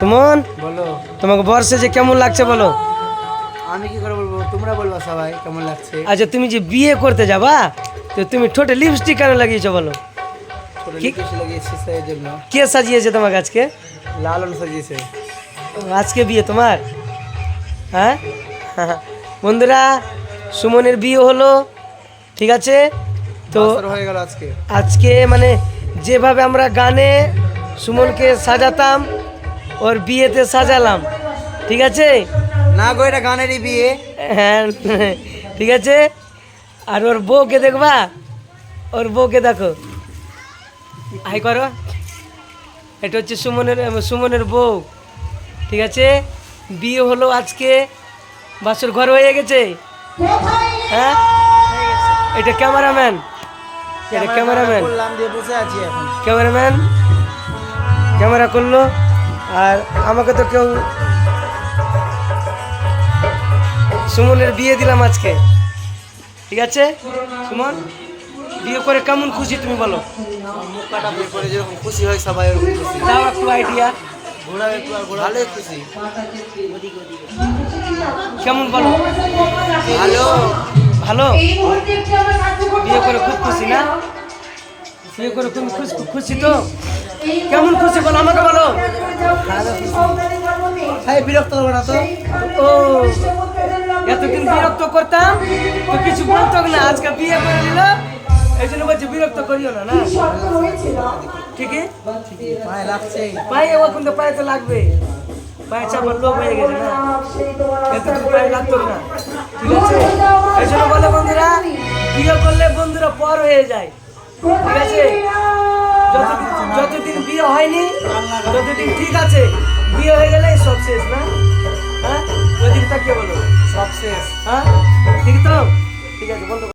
সুমন? বলো। তোমাকে বর্ষে যে কেমন লাগছে বলো? আমি কি করে বলব? তোমরা বলবা সবাই কেমন লাগছে। আচ্ছা তুমি যে বিয়ে করতে যাবা তো তুমি ঠোঁটে লিপস্টিক কেন লাগিয়েছো বলো? কে সাজিয়েছে তোমাকে আজকে? লালন সাজিয়েছে। আজকে বিয়ে তোমার? হ্যাঁ? বন্ধুরা সুমনের বিয়ে হলো ঠিক আছে? তো হয়ে গেল আজকে। আজকে মানে যেভাবে আমরা গানে সুমনকে সাজাতাম ওর বিয়েতে সাজালাম। ঠিক আছে? না গো এটা গানেরই বিয়ে। হ্যাঁ ঠিক আছে? আর ওর বউকে দেখবা? ওর বউকে দেখো। আই করো। এটা হচ্ছে সুমনের সুমনের বউ। ঠিক আছে? বিয়ে হলো আজকে। বাসুর ঘর হয়ে গেছে। হ্যাঁ? এটা ক্যামেরাম্যান। এটা ক্যামেরাম্যান দিয়ে বসে আছি এখন। ক্যামেরাম্যান। ক্যামেরা করল। আর আমাকে তো কেউ সুমনের বিয়ে দিলাম আজকে। ঠিক আছে? সুমন বিয়ে করে কেমন খুশি তুমি বলো? বিয়ে করে যেরকম খুশি হয় সবাই ওরকম খুশি। দাও একটু আইডিয়া ঘোরা একটু আর ঘোরা ভালোই খুশি। কেমন বলো? ভালো। ভালো? বিয়ে করে খুব খুশি না? বিয়ে করে খুব খুশি খুশি তো? কেমন খুশি বলো আমাকে বলো। ভাই বিরক্ত করব না তো? ও এতদিন বিরক্ত করতাম তো কিছু বলতো না আজকে বিয়ে করে নিল এই জন্য বলছি বিরক্ত করিও না না? ঠিকই? ভাই লাগছে। পায়ে এখন তো পায়ে তো লাগবে। পায়ে চাপার লোক হয়ে গেছে না? এতদিন পায়ে লাগতো না। ঠিক আছে? এই জন্য বলে বন্ধুরা বিয়ে করলে বন্ধুরা পর হয়ে যায়। ঠিক আছে? যতদিন যতদিন বিয়ে হয়নি যতদিন ঠিক আছে বিয়ে হয়ে গেলে সব শেষ না? হ্যাঁ? ওদিকে কে বলো? সব শেষ। হ্যাঁ? ঠিক তো? ঠিক আছে বন্ধ।